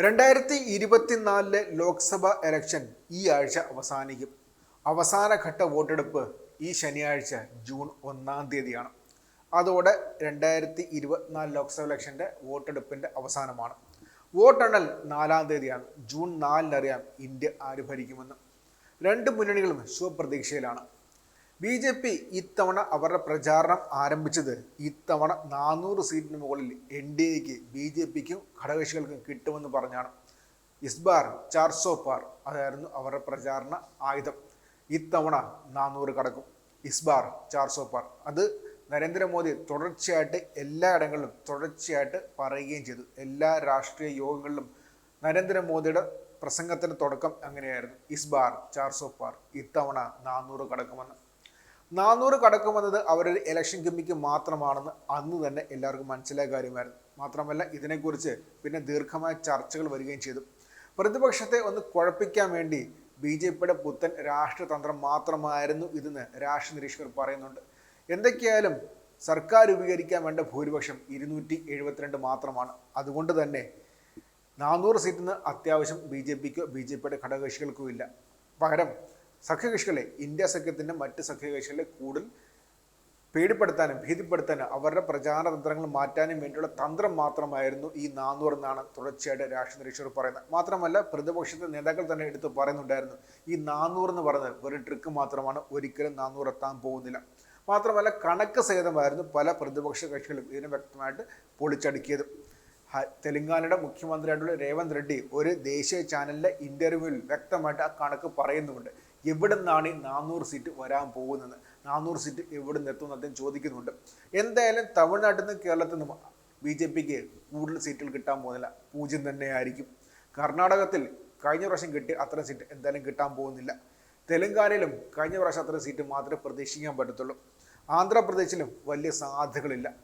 രണ്ടായിരത്തി ഇരുപത്തിനാലിലെ ലോക്സഭ ഇലക്ഷൻ ഈ ആഴ്ച അവസാനിക്കും. അവസാനഘട്ട വോട്ടെടുപ്പ് ഈ ശനിയാഴ്ച ജൂൺ ഒന്നാം തീയതിയാണ്. അതോടെ രണ്ടായിരത്തി ഇരുപത്തിനാല് ലോക്സഭ ഇലക്ഷന്റെ വോട്ടെടുപ്പിന്റെ അവസാനമാണ്. വോട്ടെണ്ണൽ നാലാം തീയതിയാണ്. ജൂൺ നാലിനറിയാം ഇന്ത്യ ആര് ഭരിക്കുമെന്ന്. രണ്ട് മുന്നണികളും ശുഭപ്രതീക്ഷയിലാണ്. ബി ജെ പി ഇത്തവണ അവരുടെ പ്രചാരണം ആരംഭിച്ചത് ഇത്തവണ നാനൂറ് സീറ്റിന് മുകളിൽ എൻ ഡി എക്ക് ബി ജെ പിക്കും ഘടകകക്ഷികൾക്കും കിട്ടുമെന്ന് പറഞ്ഞാണ്. ഇസ്ബാർ ചാർസോ പാർ അതായിരുന്നു അവരുടെ പ്രചാരണ ആയുധം. ഇത്തവണ നാനൂറ് കടക്കും. ഇസ്ബാർ ചാർസോ പാർ. അത് നരേന്ദ്രമോദി തുടർച്ചയായിട്ട് എല്ലായിടങ്ങളിലും തുടർച്ചയായിട്ട് പറയുകയും ചെയ്തു. എല്ലാ രാഷ്ട്രീയ യോഗങ്ങളിലും നരേന്ദ്രമോദിയുടെ പ്രസംഗത്തിന്റെ തുടക്കം അങ്ങനെയായിരുന്നു. ഇസ്ബാർ ചാർസോ പാർ ഇത്തവണ നാനൂറ് കടക്കുമെന്ന്. നാനൂറ് കടക്കുമെന്നത് അവരൊരു ഇലക്ഷൻ കമ്മിക്ക് മാത്രമാണെന്ന് അന്ന് തന്നെ എല്ലാവർക്കും മനസ്സിലായ കാര്യമായിരുന്നു. മാത്രമല്ല ഇതിനെക്കുറിച്ച് പിന്നെ ദീർഘമായ ചർച്ചകൾ വരികയും ചെയ്തു. പ്രതിപക്ഷത്തെ ഒന്ന് കുഴപ്പിക്കാൻ വേണ്ടി ബി ജെ പിയുടെ പുത്തൻ രാഷ്ട്രതന്ത്രം മാത്രമായിരുന്നു ഇതെന്ന് രാഷ്ട്രീയ നിരീക്ഷകർ പറയുന്നുണ്ട്. എന്തൊക്കെയായാലും സർക്കാർ രൂപീകരിക്കാൻ വേണ്ട ഭൂരിപക്ഷം ഇരുന്നൂറ്റി എഴുപത്തിരണ്ട് മാത്രമാണ്. അതുകൊണ്ട് തന്നെ നാനൂറ് സീറ്റിൽ അത്യാവശ്യം ബി ജെ പിക്കോ ബി ജെ പിയുടെ ഘടകകക്ഷികൾക്കോ ഇല്ല. പകരം സഖ്യകക്ഷികളെ ഇന്ത്യ സഖ്യത്തിന്റെ മറ്റ് സഖ്യകക്ഷികളെ കൂടുതൽ പേടിപ്പെടുത്താനും ഭീതിപ്പെടുത്താനും അവരുടെ പ്രചാരണ തന്ത്രങ്ങൾ മാറ്റാനും വേണ്ടിയുള്ള തന്ത്രം മാത്രമായിരുന്നു ഈ നാന്നൂർ എന്നാണ് തുടർച്ചയായിട്ട് രാഷ്ട്രീയ നിരീക്ഷകർ പറയുന്നത്. മാത്രമല്ല പ്രതിപക്ഷത്തെ നേതാക്കൾ തന്നെ എടുത്ത് പറയുന്നുണ്ടായിരുന്നു ഈ നാന്നൂർ എന്ന് പറയുന്നത് ഒരു ട്രിക്ക് മാത്രമാണ് ഒരിക്കലും നാന്നൂർ എത്താൻ പോകുന്നില്ല. മാത്രമല്ല കണക്ക് സഹിതമായിരുന്നു പല പ്രതിപക്ഷ കക്ഷികളും ഇതിനെ വ്യക്തമായിട്ട് പൊളിച്ചടുക്കിയത്. തെലങ്കാനയുടെ മുഖ്യമന്ത്രിയായിട്ടുള്ള രേവന്ത് റെഡ്ഡി ഒരു ദേശീയ ചാനലിലെ ഇന്റർവ്യൂവിൽ വ്യക്തമായിട്ട് ആ കണക്ക് പറയുന്നുമുണ്ട്. എവിടെ നിന്നാണ് ഈ നാനൂറ് സീറ്റ് വരാൻ പോകുന്നത്? നാനൂറ് സീറ്റ് എവിടെ നിന്ന് എത്തുമെന്ന് അദ്ദേഹം ചോദിക്കുന്നുണ്ട്. എന്തായാലും തമിഴ്നാട്ടിൽ നിന്ന് കേരളത്തിൽ നിന്നും ബി ജെ പിക്ക് കൂടുതൽ സീറ്റുകൾ കിട്ടാൻ പോകുന്നില്ല. പൂജ്യം തന്നെയായിരിക്കും. കർണാടകത്തിൽ കഴിഞ്ഞ പ്രാവശ്യം കിട്ടി അത്ര സീറ്റ് എന്തായാലും കിട്ടാൻ പോകുന്നില്ല. തെലങ്കാനയിലും കഴിഞ്ഞ പ്രാവശ്യം അത്ര സീറ്റ് മാത്രമേ പ്രതീക്ഷിക്കാൻ പറ്റത്തുള്ളൂ. ആന്ധ്രാപ്രദേശിലും വലിയ സാധ്യതകളില്ല.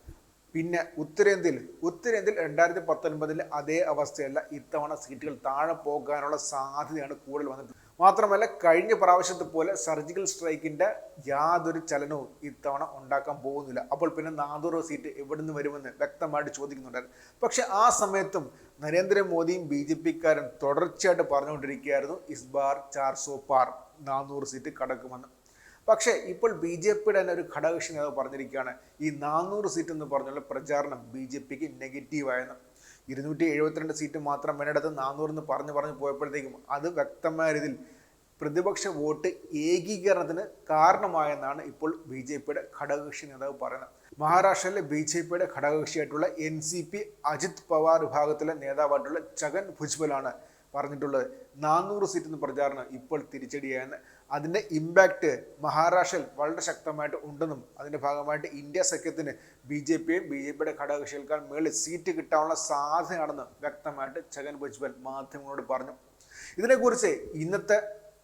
പിന്നെ ഉത്തരേന്ത്യയിൽ ഉത്തരേന്ത്യയിൽ രണ്ടായിരത്തി പത്തൊൻപതിലെ അതേ അവസ്ഥയല്ല ഇത്തവണ സീറ്റുകൾ താഴെ പോകാനുള്ള സാധ്യതയാണ് കൂടുതൽ വന്നത് മാത്രമല്ല കഴിഞ്ഞ പ്രാവശ്യത്തെ പോലെ സർജിക്കൽ സ്ട്രൈക്കിന്റെ യാതൊരു ചലനവും ഇത്തവണ ഉണ്ടാക്കാൻ പോകുന്നില്ല. അപ്പോൾ പിന്നെ നാനൂറ് സീറ്റ് എവിടെ നിന്ന് വരുമെന്ന് വ്യക്തമായിട്ട് ചോദിക്കുന്നുണ്ടായിരുന്നു. പക്ഷെ ആ സമയത്തും നരേന്ദ്രമോദിയും ബി ജെ പിക്കാരും തുടർച്ചയായിട്ട് പറഞ്ഞുകൊണ്ടിരിക്കുകയായിരുന്നു ഇസ്ബാർ ചാർസോ പാർ നാനൂറ് സീറ്റ് കടക്കുമെന്ന്. പക്ഷേ ഇപ്പോൾ ബി ജെ പിയുടെ തന്നെ ഒരു ഘടകകക്ഷി നേതാവ് പറഞ്ഞിരിക്കുകയാണ്. ഈ നാനൂറ് സീറ്റ് എന്ന് പറഞ്ഞുള്ള പ്രചാരണം ബി ജെ പിക്ക് നെഗറ്റീവായെന്ന് ഇരുന്നൂറ്റി എഴുപത്തിരണ്ട് സീറ്റ് മാത്രം വേണ്ടിടത്ത് നാനൂറ് എന്ന് പറഞ്ഞു പറഞ്ഞു പോയപ്പോഴത്തേക്കും അത് വ്യക്തമായ രീതിയിൽ പ്രതിപക്ഷ വോട്ട് ഏകീകരണത്തിന് കാരണമായെന്നാണ് ഇപ്പോൾ ബി ജെ പിയുടെ ഘടകകക്ഷി നേതാവ് പറയുന്നത്. മഹാരാഷ്ട്രയിലെ ബി ജെ പിയുടെ ഘടകകക്ഷിയായിട്ടുള്ള N C P Ajit Pawar വിഭാഗത്തിലെ നേതാവായിട്ടുള്ള ഛഗൻ ഭുജ്ബലാണ് പറഞ്ഞിട്ടുള്ളത്. നാനൂറ് സീറ്റ് പ്രചാരണം ഇപ്പോൾ തിരിച്ചടിയാണ്. അതിന്റെ ഇമ്പാക്റ്റ് മഹാരാഷ്ട്രയിൽ വളരെ ശക്തമായിട്ട് ഉണ്ടെന്നും അതിന്റെ ഭാഗമായിട്ട് ഇന്ത്യ സഖ്യത്തിന് ബി ജെ പിയും ബി ജെ പിയുടെ ഘടകകക്ഷികൾക്കാൾ മേളിൽ സീറ്റ് കിട്ടാനുള്ള സാധ്യതയാണെന്ന് വ്യക്തമായിട്ട് ഛഗൻ ഭുജ്ബൽ മാധ്യമങ്ങളോട് പറഞ്ഞു. ഇതിനെക്കുറിച്ച് ഇന്നത്തെ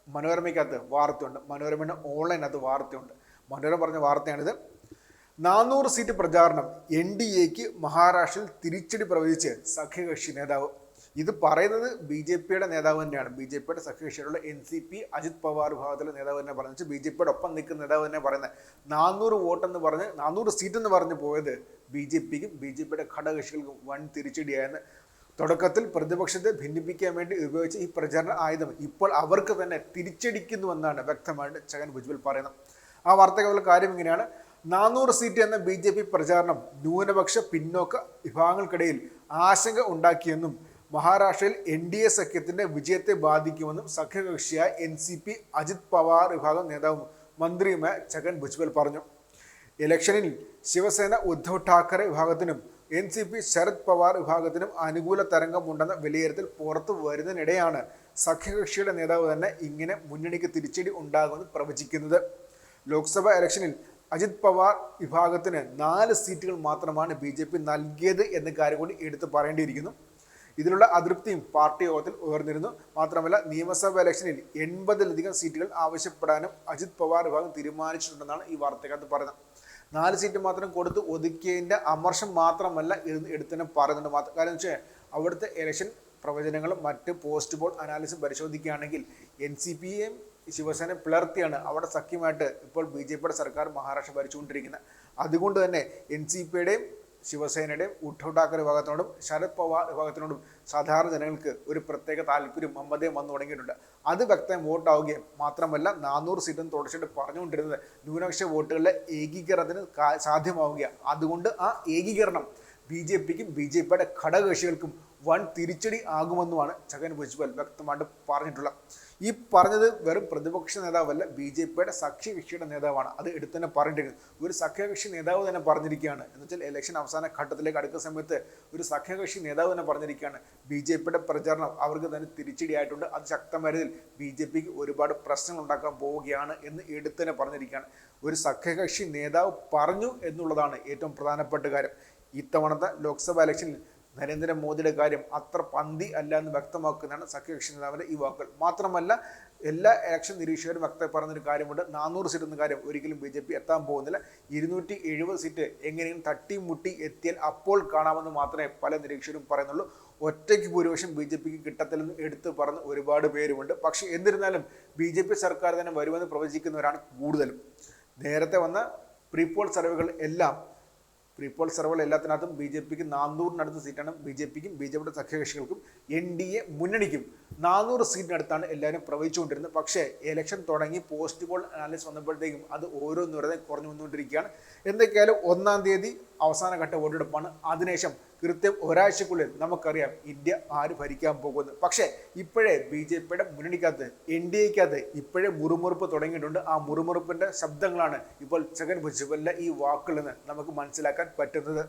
മനോരമയ്ക്കകത്ത് വാർത്തയുണ്ട്. മനോരമയുടെ ഓൺലൈനകത്ത് വാർത്തയുണ്ട്. മനോരമ പറഞ്ഞ വാർത്തയാണിത്. നാനൂറ് സീറ്റ് പ്രചാരണം എൻ ഡി എക്ക് മഹാരാഷ്ട്രയിൽ തിരിച്ചടി പ്രവചിച്ച് സഖ്യകക്ഷി നേതാവ് ഇത് പറയുന്നത് ബി ജെ പിയുടെ നേതാവ് തന്നെയാണ്. ബി ജെ പിയുടെ സഖ്യകക്ഷിയുള്ള N C P Ajit Pawar വിഭാഗത്തിലെ നേതാവ് തന്നെ പറഞ്ഞു ബി ജെ പിയുടെ ഒപ്പം നിൽക്കുന്ന നേതാവ് തന്നെ പറയുന്നത്. നാനൂറ് വോട്ടെന്ന് പറഞ്ഞ് നാനൂറ് സീറ്റ് എന്ന് പറഞ്ഞു പോയത് ബി ജെ പിക്കും ബി ജെ പിയുടെ ഘടകകക്ഷികൾക്കും വൻ തിരിച്ചടിയായെന്ന് തുടക്കത്തിൽ പ്രതിപക്ഷത്തെ ഭിന്നിപ്പിക്കാൻ വേണ്ടി ഉപയോഗിച്ച ഈ പ്രചരണ ആയുധം ഇപ്പോൾ അവർക്ക് തന്നെ തിരിച്ചടിക്കുന്നുവെന്നാണ് വ്യക്തമായിട്ട് ചകൻ ഭുജ്ബൽ പറയുന്നത്. ആ വാർത്തകളുടെ കാര്യം ഇങ്ങനെയാണ്. നാനൂറ് സീറ്റ് എന്ന ബി ജെ പി പ്രചാരണം ന്യൂനപക്ഷ പിന്നോക്ക വിഭാഗങ്ങൾക്കിടയിൽ ആശങ്ക ഉണ്ടാക്കിയെന്നും മഹാരാഷ്ട്രയിൽ എൻ ഡി എ സഖ്യത്തിന്റെ വിജയത്തെ ബാധിക്കുമെന്നും സഖ്യകക്ഷിയായ N C P Ajit Pawar വിഭാഗം നേതാവും മന്ത്രിയുമായ ഛഗൻ ഭുജ്ബൽ പറഞ്ഞു. ഇലക്ഷനിൽ ശിവസേന ഉദ്ധവ് ഠാക്കറെ വിഭാഗത്തിനും N C P Sharad Pawar വിഭാഗത്തിനും അനുകൂല തരംഗമുണ്ടെന്ന വിലയിരുത്തൽ പുറത്തു വരുന്നതിനിടെയാണ് സഖ്യകക്ഷിയുടെ നേതാവ് തന്നെ ഇങ്ങനെ മുന്നണിക്ക് തിരിച്ചടി ഉണ്ടാകുമെന്ന് പ്രവചിക്കുന്നത്. ലോക്സഭ ഇലക്ഷനിൽ അജിത് പവാർ വിഭാഗത്തിന് നാല് സീറ്റുകൾ മാത്രമാണ് ബി ജെ പി നൽകിയത് എന്ന കാര്യം കൂടി എടുത്തു പറയേണ്ടിയിരിക്കുന്നു. ഇതിലുള്ള അതൃപ്തിയും പാർട്ടി യോഗത്തിൽ ഉയർന്നിരുന്നു. മാത്രമല്ല നിയമസഭാ ഇലക്ഷനിൽ എൺപതിലധികം സീറ്റുകൾ ആവശ്യപ്പെടാനും അജിത് പവാർ വിഭാഗം തീരുമാനിച്ചിട്ടുണ്ടെന്നാണ് ഈ വാർത്തക്കകത്ത് പറയുന്നത്. നാല് സീറ്റ് മാത്രം കൊടുത്ത് ഒതുക്കിയതിന്റെ അമർഷം മാത്രമല്ല എടുത്തന്നെ പറയുന്നുണ്ട് മാത്രം. കാരണം വെച്ചാൽ അവിടുത്തെ ഇലക്ഷൻ പ്രവചനങ്ങളും മറ്റ് പോസ്റ്റ് പോൾ അനാലിസും പരിശോധിക്കുകയാണെങ്കിൽ എൻ സി പിയെയും ശിവസേന പിളർത്തിയാണ് അവിടെ സഖ്യമായിട്ട് ഇപ്പോൾ ബി ജെ പിയുടെ സർക്കാർ മഹാരാഷ്ട്ര ഭരിച്ചുകൊണ്ടിരിക്കുന്നത്. അതുകൊണ്ട് തന്നെ എൻ സി പിയുടെയും ശിവസേനയുടെയും ഉദ്ധവ് ഠാക്കറെ വിഭാഗത്തിനോടും ശരത് പവാർ വിഭാഗത്തിനോടും സാധാരണ ജനങ്ങൾക്ക് ഒരു പ്രത്യേക താല്പര്യം മമതയും വന്നു തുടങ്ങിയിട്ടുണ്ട്. അത് വ്യക്തമായി വോട്ടാവുകയും മാത്രമല്ല നാനൂറ് സീറ്റും തുടർച്ചയായിട്ട് പറഞ്ഞുകൊണ്ടിരുന്നത് ന്യൂനപക്ഷ വോട്ടുകളുടെ ഏകീകരണത്തിന് സാധ്യമാവുകയാണ്. അതുകൊണ്ട് ആ ഏകീകരണം ബി ജെ പിക്കും ബി ജെ പിയുടെ ഘടകകക്ഷികൾക്കും വൻ തിരിച്ചടി ആകുമെന്നുമാണ് ഛഗൻ ഭുജ്ബൽ വ്യക്തമായിട്ട് പറഞ്ഞിട്ടുള്ളത് ഈ പറഞ്ഞത് വെറും പ്രതിപക്ഷ നേതാവല്ല ബി ജെ പിയുടെ സഖ്യകക്ഷിയുടെ നേതാവാണ്. അത് എടുത്തു തന്നെ പറഞ്ഞിരിക്കുന്നത് ഒരു സഖ്യകക്ഷി നേതാവ് തന്നെ പറഞ്ഞിരിക്കുകയാണ്. എന്ന് വെച്ചാൽ ഇലക്ഷൻ അവസാന ഘട്ടത്തിലേക്ക് അടുക്കുന്ന സമയത്ത് ഒരു സഖ്യകക്ഷി നേതാവ് തന്നെ പറഞ്ഞിരിക്കുകയാണ്. ബി ജെ പിയുടെ പ്രചാരണം അവർക്ക് തന്നെ തിരിച്ചടിയായിട്ടുണ്ട്. അത് ശക്തമായതിൽ ബി ജെ പിക്ക് ഒരുപാട് പ്രശ്നങ്ങൾ ഉണ്ടാക്കാൻ പോവുകയാണ് എന്ന് എടുത്തു തന്നെ പറഞ്ഞിരിക്കുകയാണ്. ഒരു സഖ്യകക്ഷി നേതാവ് പറഞ്ഞു എന്നുള്ളതാണ് ഏറ്റവും പ്രധാനപ്പെട്ട കാര്യം. ഇത്തവണത്തെ ലോക്സഭാ ഇലക്ഷനിൽ നരേന്ദ്രമോദിയുടെ കാര്യം അത്ര പന്തി അല്ല എന്ന് വ്യക്തമാക്കുന്നതാണ് സഖ്യകക്ഷി നേതാവിന്റെ ഈ വാക്കുകൾ. മാത്രമല്ല എല്ലാ ഇലക്ഷൻ നിരീക്ഷകരും വ്യക്ത പറഞ്ഞൊരു കാര്യമുണ്ട്. നാനൂറ് സീറ്റ് എന്ന കാര്യം ഒരിക്കലും ബി ജെ പി എത്താൻ പോകുന്നില്ല. ഇരുന്നൂറ്റി എഴുപത് സീറ്റ് എങ്ങനെയും തട്ടി മുട്ടി എത്തിയാൽ അപ്പോൾ കാണാമെന്ന് മാത്രമേ പല നിരീക്ഷകരും പറയുന്നുള്ളൂ. ഒറ്റയ്ക്ക് ഭൂരിപക്ഷം ബി ജെ പിക്ക് കിട്ടത്തില്ലെന്ന് എടുത്തു പറഞ്ഞ് ഒരുപാട് പേരുമുണ്ട്. പക്ഷേ എന്നിരുന്നാലും ബി ജെ പി സർക്കാർ തന്നെ വരുമെന്ന് പ്രവചിക്കുന്നവരാണ് കൂടുതലും. നേരത്തെ വന്ന പ്രീപോൾ സർവേകൾ എല്ലാം പ്രീപോൾ സർവേകൾ എല്ലാത്തിനകത്തും ബി ജെ പിക്ക് നാനൂറിനടുത്ത് സീറ്റാണ്. ബി ജെ പിക്കും ബി ജെ പിയുടെ സഖ്യകക്ഷികൾക്കും എൻ ഡി എ മുന്നണിക്കും നാനൂറ് സീറ്റിനടുത്താണ് എല്ലാവരും പ്രവഹിച്ചുകൊണ്ടിരുന്നത്. പക്ഷേ ഇലക്ഷൻ തുടങ്ങി പോസ്റ്റ് പോൾ അനാലിസിസ് വന്നപ്പോഴത്തേക്കും അത് ഓരോന്നുവരെ കുറഞ്ഞു വന്നുകൊണ്ടിരിക്കുകയാണ് എന്തൊക്കെയായാലും ഒന്നാം തീയതി അവസാന ഘട്ട വോട്ടെടുപ്പാണ്. അതിനുശേഷം കൃത്യം ഒരാഴ്ചക്കുള്ളിൽ നമുക്കറിയാം ഇന്ത്യ ആര് ഭരിക്കാൻ പോകുന്നത് പക്ഷേ ഇപ്പോഴേ ബി ജെ പിയുടെ മുന്നണിക്കകത്ത് എൻ ഡി എക്കകത്ത് ഇപ്പോഴേ മുറുമുറുപ്പ് തുടങ്ങിയിട്ടുണ്ട്. ആ മുറുമുറുപ്പിന്റെ ശബ്ദങ്ങളാണ് ഇപ്പോൾ ജഗൻ ഭുജ്ബലിന്റെ ഈ വാക്കുകളിൽ നിന്ന് നമുക്ക് മനസ്സിലാക്കാൻ പറ്റുന്നത്.